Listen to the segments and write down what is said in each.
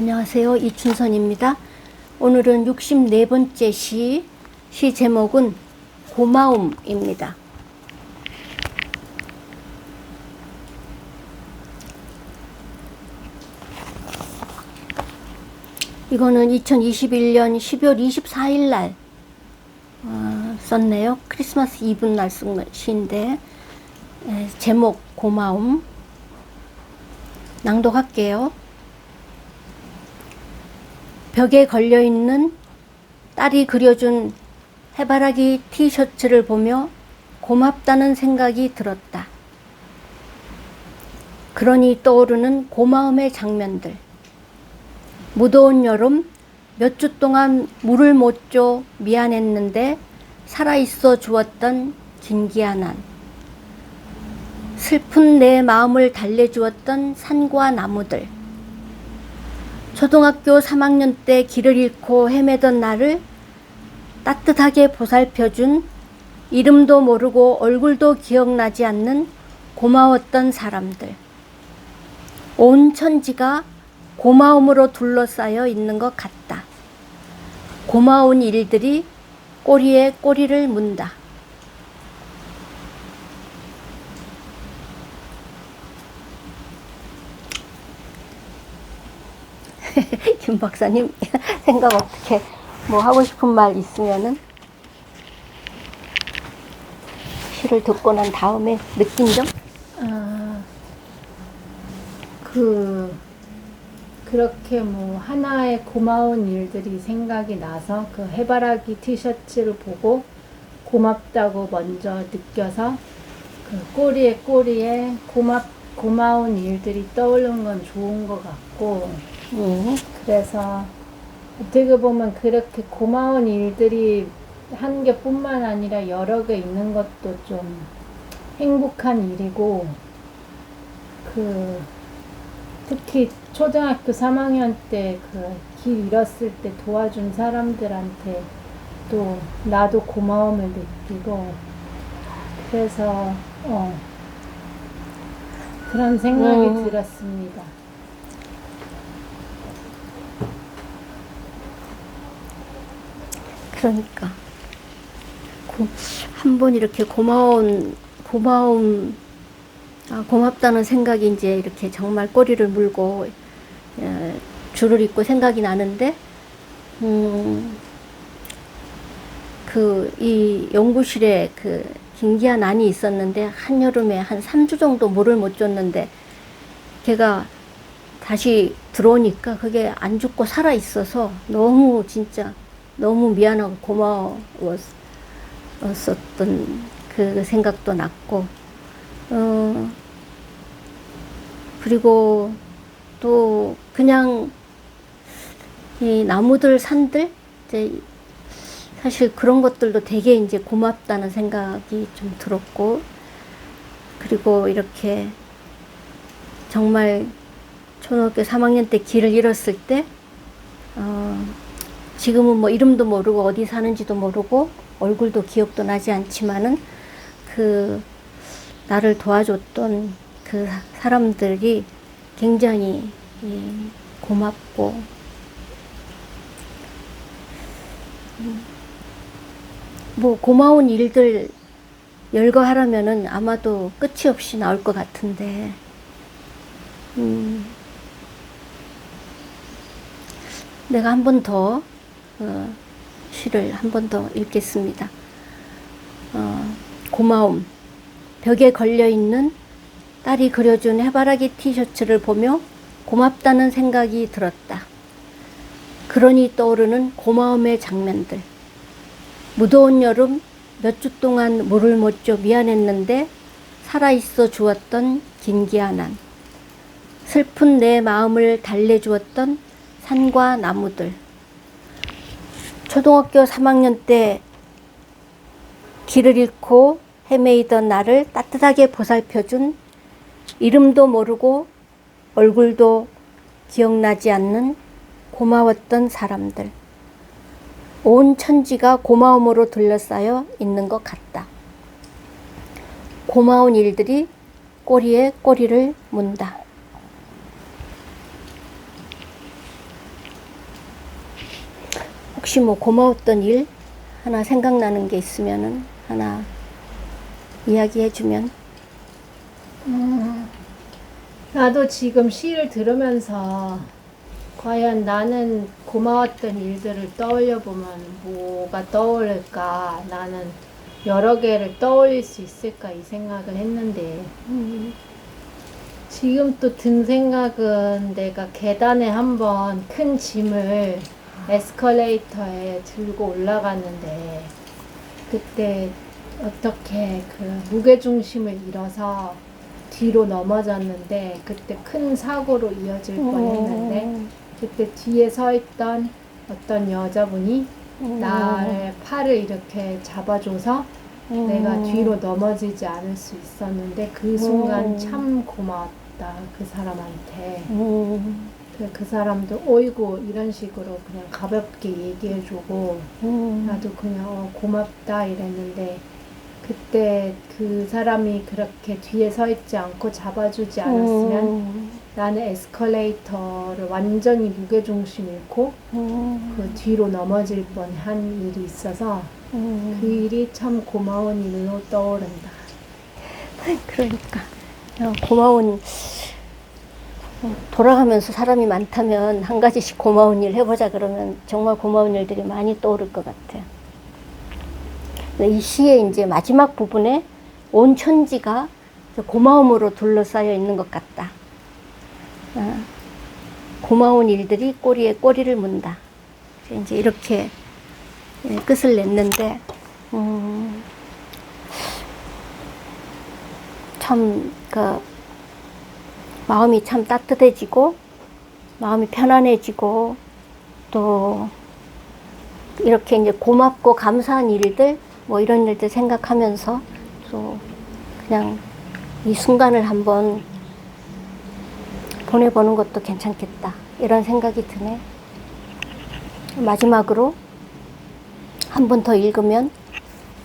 안녕하세요. 이춘선입니다. 오늘은 64번째 시, 시 제목은 고마움입니다. 이거는 2021년 12월 24일 날 어, 썼네요. 크리스마스 이브 날쓴 시인데 에, 제목 고마움 낭독할게요. 벽에 걸려 있는 딸이 그려준 해바라기 티셔츠를 보며 고맙다는 생각이 들었다. 그러니 떠오르는 고마움의 장면들. 무더운 여름 몇 주 동안 물을 못 줘 미안했는데 살아있어 주었던 진기한 한. 슬픈 내 마음을 달래주었던 산과 나무들. 초등학교 3학년 때 길을 잃고 헤매던 나를 따뜻하게 보살펴준 이름도 모르고 얼굴도 기억나지 않는 고마웠던 사람들. 온 천지가 고마움으로 둘러싸여 있는 것 같다. 고마운 일들이 꼬리에 꼬리를 문다. 김 박사님 생각 어떻게 뭐 하고 싶은 말 있으면은 시를 듣고 난 다음에 느낀 점? 아, 그 그렇게 뭐 하나의 고마운 일들이 생각이 나서 그 해바라기 티셔츠를 보고 고맙다고 먼저 느껴서 그 꼬리에 꼬리에 고맙 고마운 일들이 떠오르는 건 좋은 것 같고 음, 그래서 어떻게 보면 그렇게 고마운 일들이 한 개뿐만 아니라 여러 개 있는 것도 좀 행복한 일이고 그 특히 초등학교 3학년 때 그 길 잃었을 때 도와준 사람들한테 또 나도 고마움을 느끼고 그래서 어 그런 생각이 음. 들었습니다. 그러니까. 한 번 이렇게 고마운 고마움 아, 고맙다는 생각이 이제 이렇게 정말 꼬리를 물고 에, 줄을 잇고 생각이 나는데 음, 그 이 연구실에 그 김기한 안이 있었는데 한여름에 한 3주 정도 물을 못 줬는데 걔가 다시 들어오니까 그게 안 죽고 살아 있어서 너무 진짜 너무 미안하고 고마웠었던 그 생각도 났고, 어, 그리고 또 그냥 이 나무들, 산들, 이제 사실 그런 것들도 되게 이제 고맙다는 생각이 좀 들었고, 그리고 이렇게 정말 초등학교 3학년 때 길을 잃었을 때, 어, 지금은 뭐 이름도 모르고 어디 사는지도 모르고 얼굴도 기억도 나지 않지만은 그 나를 도와줬던 그 사- 사람들이 굉장히 예, 고맙고. 음, 뭐 고마운 일들 열거하라면은 아마도 끝이 없이 나올 것 같은데. 음, 내가 한 번 더 어, 시를 한 번 더 읽겠습니다. 어, 고마움. 벽에 걸려 있는 딸이 그려준 해바라기 티셔츠를 보며 고맙다는 생각이 들었다. 그러니 떠오르는 고마움의 장면들. 무더운 여름 몇 주 동안 물을 못 줘 미안했는데 살아있어 주었던 긴기한 한. 슬픈 내 마음을 달래주었던 산과 나무들. 초등학교 3학년 때 길을 잃고 헤매이던 나를 따뜻하게 보살펴준 이름도 모르고 얼굴도 기억나지 않는 고마웠던 사람들. 온 천지가 고마움으로 둘러싸여 있는 것 같다. 고마운 일들이 꼬리에 꼬리를 문다. 혹시 뭐 고마웠던 일 하나 생각나는 게 있으면은 하나 이야기해 주면 나도 지금 시를 들으면서 과연 나는 고마웠던 일들을 떠올려 보면 뭐가 떠오를까? 나는 여러 개를 떠올릴 수 있을까? 이 생각을 했는데 음, 지금 또 든 생각은 내가 계단에 한번 큰 짐을 에스컬레이터에 들고 올라갔는데 그때 어떻게 그 무게중심을 잃어서 뒤로 넘어졌는데 그때 큰 사고로 이어질 뻔했는데 그때 뒤에 서 있던 어떤 여자분이 음, 나의 팔을 이렇게 잡아줘서 음, 내가 뒤로 넘어지지 않을 수 있었는데 그 순간 음. 참 고마웠다 그 사람한테. 음, 그, 그 사람도 어이구 이런 식으로 그냥 가볍게 얘기해주고 음, 나도 그냥 어, 고맙다 이랬는데 그때 그 사람이 그렇게 뒤에 서 있지 않고 잡아주지 않았으면 음, 나는 에스컬레이터를 완전히 무게중심 잃고 음, 그 뒤로 넘어질 뻔한 일이 있어서 음. 그 일이 참 고마운 일로 떠오른다. 그러니까 어, 고마운 어, 돌아가면서 사람이 많다면 한 가지씩 고마운 일 해보자 그러면 정말 고마운 일들이 많이 떠오를 것 같아요. 이 시의 이제 마지막 부분에 온 천지가 고마움으로 둘러싸여 있는 것 같다. 어, 고마운 일들이 꼬리에 꼬리를 문다. 이제 이렇게 예, 끝을 냈는데 음, 참, 그, 마음이 참 따뜻해지고, 마음이 편안해지고, 또, 이렇게 이제 고맙고 감사한 일들, 뭐 이런 일들 생각하면서, 또, 그냥 이 순간을 한번 보내보는 것도 괜찮겠다. 이런 생각이 드네. 마지막으로 한 번 더 읽으면,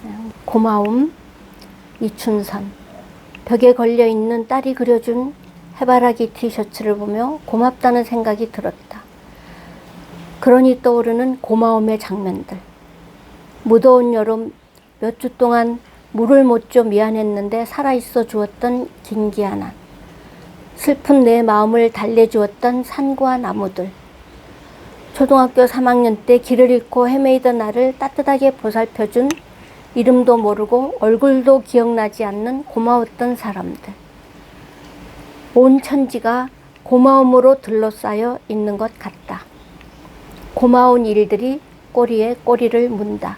음, 고마움, 이춘선. 벽에 걸려 있는 딸이 그려준 해바라기 티셔츠를 보며 고맙다는 생각이 들었다. 그러니 떠오르는 고마움의 장면들. 무더운 여름 몇 주 동안 물을 못 줘 미안했는데 살아있어 주었던 긴기한 한. 슬픈 내 마음을 달래주었던 산과 나무들. 초등학교 3학년 때 길을 잃고 헤매이던 나를 따뜻하게 보살펴준 이름도 모르고 얼굴도 기억나지 않는 고마웠던 사람들. 온 천지가 고마움으로 둘러싸여 있는 것 같다. 고마운 일들이 꼬리에 꼬리를 문다.